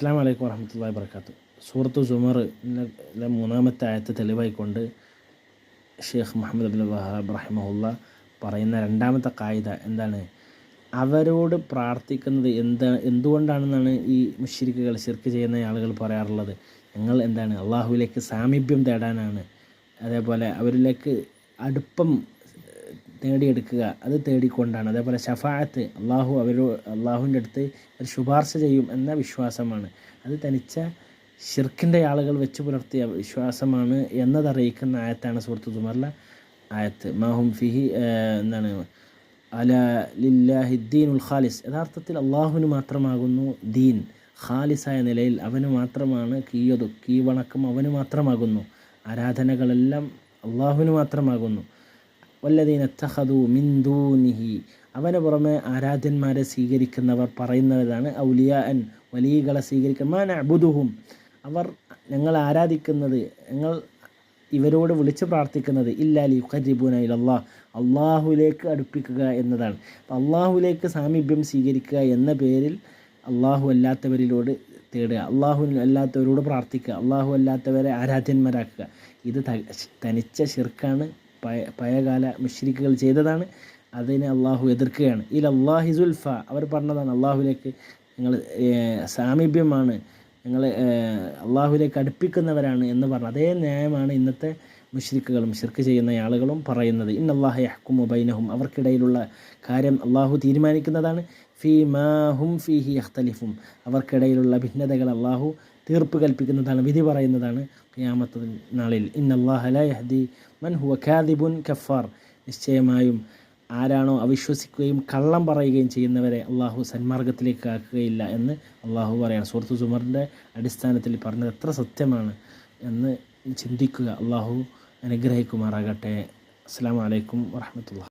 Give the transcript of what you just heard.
അസ്സാം വലൈക്കും വറഹമത്തല്ലാ വർക്കാത്തു സൂറത്ത് സുമർ മൂന്നാമത്തെ ആയത്തെ തെളിവായിക്കൊണ്ട് ഷെയ്ഖ് മുഹമ്മദ് അബ്ദുൽ വഹാബ് റഹിമഹുല്ല പറയുന്ന രണ്ടാമത്തെ കായിത എന്താണ്? അവരോട് പ്രാർത്ഥിക്കുന്നത് എന്താ എന്തുകൊണ്ടാണെന്നാണ് ഈ മുഷിരിക്കുകൾ ശിർക്ക് ചെയ്യുന്ന ആളുകൾ പറയാറുള്ളത്? ഞങ്ങൾ എന്താണ്? അള്ളാഹുവിലേക്ക് സാമീപ്യം തേടാനാണ്. അതേപോലെ അവരിലേക്ക് അടുപ്പം നേടിയെടുക്കുക അത് തേടിക്കൊണ്ടാണ്. അതേപോലെ ഷഫാത്ത് അള്ളാഹു അവരോ അള്ളാഹുവിന്റെ അടുത്ത് ഒരു ശുപാർശ ചെയ്യും എന്ന വിശ്വാസമാണ്. അത് തനിച്ച ഷിർക്കിന്റെ ആളുകൾ വെച്ച് പുലർത്തിയ വിശ്വാസമാണ് എന്നതറിയിക്കുന്ന ആയത്താണ് സുഹൃത്തു തുമറിലെ ആയത്ത്. മാഹും ഫിഹി എന്താണ്? അല ലില്ലാഹിദ്ദീൻ ഉൽ ഖാലിസ്. യഥാർത്ഥത്തിൽ അള്ളാഹുവിന് മാത്രമാകുന്നു ദീൻ. ഖാലിസായ നിലയിൽ അവന് മാത്രമാണ് കീയതു കീവണക്കം അവന് മാത്രമാകുന്നു. ആരാധനകളെല്ലാം അള്ളാഹുവിന് മാത്രമാകുന്നു. വല്ലതീന തഹദു മിന്ദൂനിഹി അവന് പുറമെ ആരാധ്യന്മാരെ സ്വീകരിക്കുന്നവർ പറയുന്നവരാണ് ഔലിയ അൻ വലിയകളെ സ്വീകരിക്കുന്ന മാൻ അബുദുഹും അവർ ഞങ്ങൾ ആരാധിക്കുന്നത് ഞങ്ങൾ ഇവരോട് വിളിച്ച് പ്രാർത്ഥിക്കുന്നത് ഇല്ലാലി ഖരീബുന ഇലല്ലാ അള്ളാഹുലേക്ക് അടുപ്പിക്കുക എന്നതാണ്. അപ്പം അള്ളാഹുലേക്ക് സാമീപ്യം സ്വീകരിക്കുക എന്ന പേരിൽ അള്ളാഹു അല്ലാത്തവരിലോട് തേടുക അള്ളാഹു അല്ലാത്തവരോട് പ്രാർത്ഥിക്കുക അള്ളാഹു അല്ലാത്തവരെ ആരാധ്യന്മാരാക്കുക. ഇത് തനിച്ച ഷിർക്കാണ് പഴയ പഴയകാല മുഷ്രിക്കുകൾ ചെയ്തതാണ്. അതിനെ അള്ളാഹു എതിർക്കുകയാണ്. ഇൽ അള്ളാഹി സുൽഫ. അവർ പറഞ്ഞതാണ് അള്ളാഹുലേക്ക് നിങ്ങൾ സാമീപ്യമാണ്. നിങ്ങൾ അള്ളാഹുലേക്ക് അടുപ്പിക്കുന്നവരാണ് എന്ന് പറഞ്ഞു. അതേ ന്യായമാണ് ഇന്നത്തെ മുഷ്രിക്കുകളും ഷിർക്ക് ചെയ്യുന്ന ആളുകളും പറയുന്നത്. ഇൻ അള്ളാഹു യഹ്കുമു ബൈനഹും. അവർക്കിടയിലുള്ള കാര്യം അള്ളാഹു തീരുമാനിക്കുന്നതാണ്. ഫീ മാഹും ഫീഹി അഖ്തലിഫും അവർക്കിടയിലുള്ള ഭിന്നതകൾ അള്ളാഹു തീർപ്പ് കൽപ്പിക്കുന്നതാണ് വിധി പറയുന്നതാണ് ക്യാമത്ത നാളിൽ. യഹ്ദി മൻ ഹുവ ഖാദിബുൻ കഫാർ. നിശ്ചയമായും ആരാണോ അവിശ്വസിക്കുകയും കള്ളം പറയുകയും ചെയ്യുന്നവരെ അള്ളാഹു സന്മാർഗത്തിലേക്ക് ആക്കുകയില്ല എന്ന് അള്ളാഹു പറയാണ്. സുഹൃത്തു സുമറിന്റെ അടിസ്ഥാനത്തിൽ പറഞ്ഞത് എത്ര സത്യമാണ് എന്ന് ചിന്തിക്കുക. അള്ളാഹു അനുഗ്രഹിക്കുമാറാകട്ടെ. അസ്സാം വലൈക്കും വാഹമത്തുള്ള